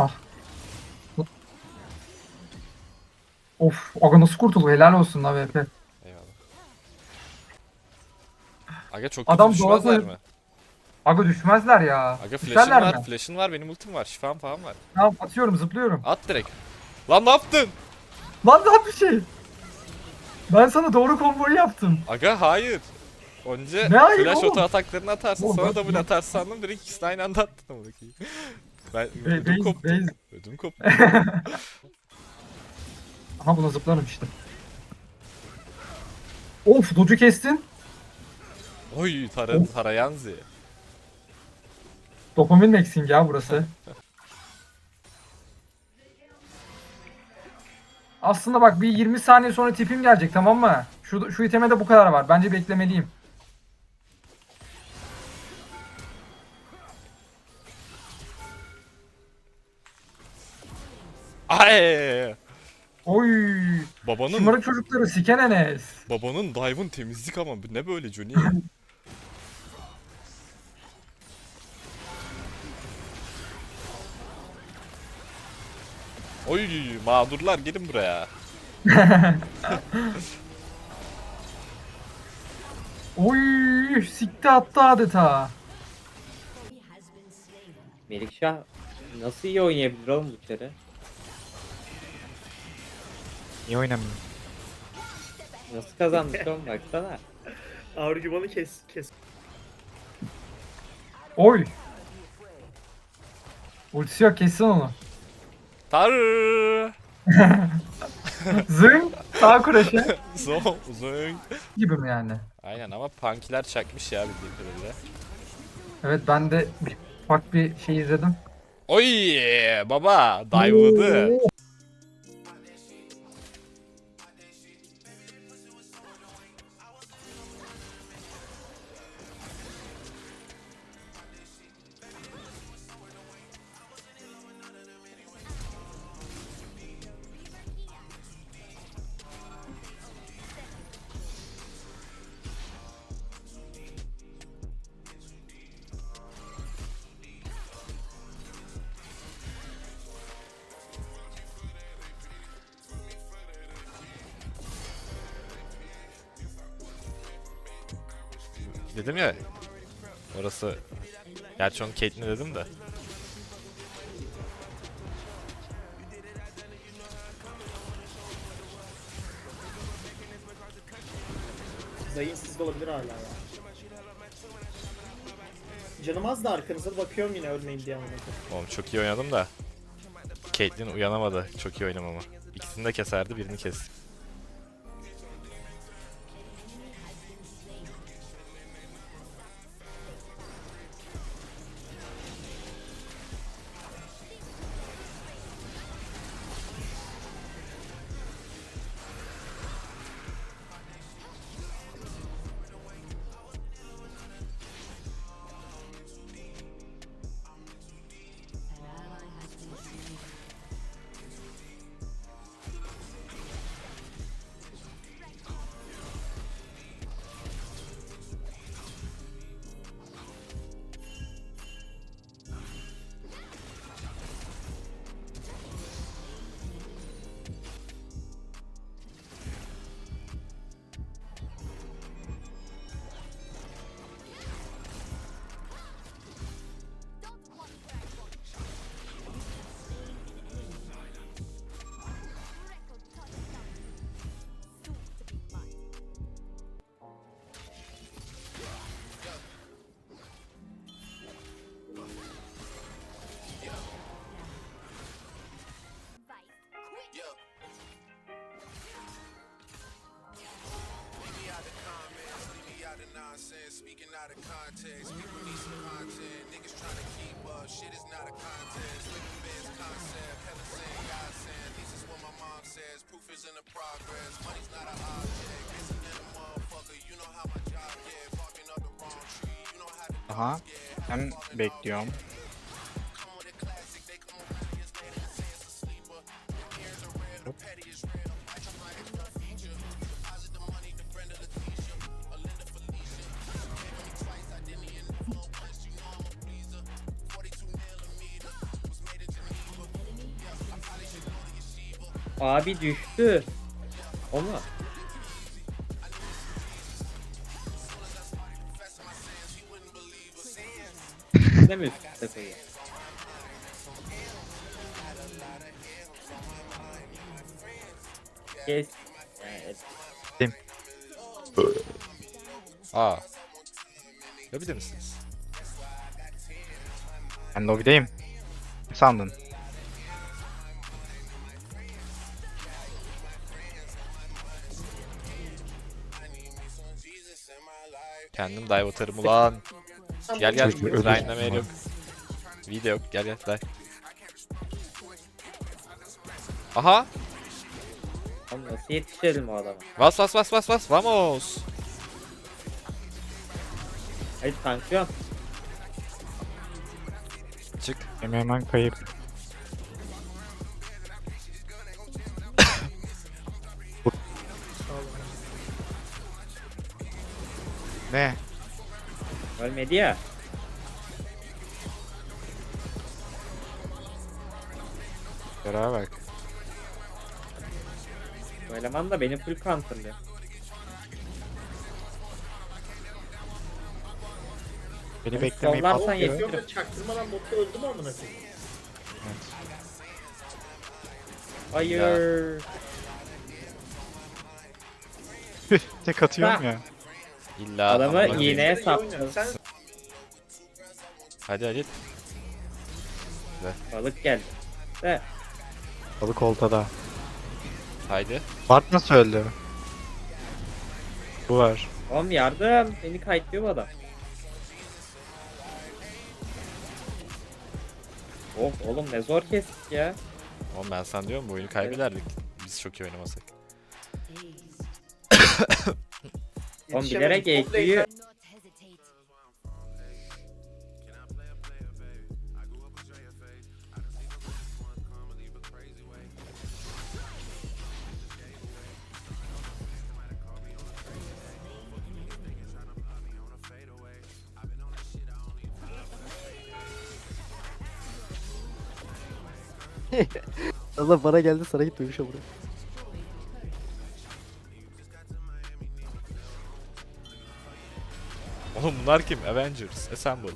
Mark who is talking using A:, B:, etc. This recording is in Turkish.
A: Ah. Of, aga nasıl kurtuldu? Helal olsun la VP.
B: Eyvallah. Aga çok kötü
A: Adam
B: düşmezler
A: doğada-
B: mi?
A: Aga düşmezler ya.
B: Aga flash'ın var,
A: mi?
B: flash'ın var, benim ultim var, şifam falan var.
A: Tamam atıyorum zıplıyorum.
B: At direkt. Lan ne yaptın?
A: Lan daha bir şey. Ben sana doğru komboyu yaptım.
B: Aga hayır. Önce
A: Ne
B: flash
A: oğlum?
B: oto ataklarını atarsın
A: Oğlum
B: sonra double atarsın sandım direkt ikisini aynı anda attın ama bakayım. Ben
A: Be
B: ödüm
A: base,
B: koptu.
A: base.
B: Ödüm koptu.
A: Aha buna zıplarım işte. Of docu kestin.
B: Oy tara, tarayanzi.
A: Dopamin maxing ya burası. Aslında bak bir 20 saniye sonra tipim gelecek tamam mı? Şu, şu iteme de bu kadar var. Bence beklemeliyim.
B: Ay!
A: Oy!
B: Babanın
A: Şımarık çocukları siken Enes.
B: babanın dive'ın temizlik ama bu ne böyle Johnny? Oy mağdurlar gelin buraya.
A: Oy! Sikti attı adeta.
C: Melikşah nasıl iyi oynayabilir oğlum bu çare?
D: Niye oynamıyor?
C: Nasıl kazanmış oğlum baksana.
E: Argümanı kes kes.
A: Oy! Ultisi yok kessin onu.
B: Tarı.
A: Zing! Sağ kureşe.
B: Zong zong.
A: gibi mi yani?
B: Aynen ama punkiler çakmış ya bildiğim kadarıyla.
A: Evet ben de ufak bir şey izledim.
B: Oy baba dive'ladı. Dedim ya. Orası. Gerçi onu Caitlyn'e dedim de.
E: Zayın sizde olabilir hala ya. Canım az da arkanıza bakıyorum yine ölmeyin diye koyayım.
B: Oğlum çok iyi oynadım da. Caitlyn uyanamadı çok iyi oynamama. İkisini de keserdi birini kesti.
F: Speaking out of context, people need some content. Niggas trying to keep up, shit is not a contest. Living man's concept, hella saying, God saying. This is what my mom says, proof is in the progress. Money's not an object, it's in a motherfucker. You know how my job get, barking up the wrong tree. You know how to
D: Aha. Ben bekliyorum.
C: Abi düştü. Mu? Ne mi koyuyor? Kes. Evet.
B: Aa. Yapabilir misiniz?
D: Ben lobideyim. Ne sandın?
B: Kendim dive atarım ulan. Gel gel.
D: Çocuk ölür.
B: Yok. Video yok. Gel gel dive. Aha.
C: Oğlum nasıl yetişelim o adama?
B: Bas bas bas bas bas. Vamos.
C: Hayır tansiyon.
B: Çık.
D: Benim hemen kayıp. Ne?
C: Ölmedi ya.
D: Yara bak.
C: Bu eleman da beni full counterlıyor.
D: Beni
C: Oğlum,
D: beklemeyi
C: sollarsan
D: patlıyor.
C: yetiyor.
E: Da çaktırmadan botta öldü mü amına koyayım?
C: Hayır.
D: Tek atıyorum
C: Ha.
D: ya.
B: İlla
C: Adamı
B: amına koyayım.
C: iğneye
E: İyi oynuyor.
C: saptı.
E: Sen
B: Hadi hadi.
C: Balık geldi. De.
D: Balık oltada.
B: Haydi.
D: Bart nasıl öldü? Bu var.
C: Oğlum yardım. Beni kayıtlıyor bu adam. Of oğlum ne zor kestik ya.
B: Oğlum ben sen diyorum bu oyunu kaybederdik. Biz çok iyi oynamasak.
C: Oğlum bilerek
G: hesitate.
H: Allah bana geldi sana gitmemiş amına.
B: Oğlum bunlar kim? Avengers. Assemble.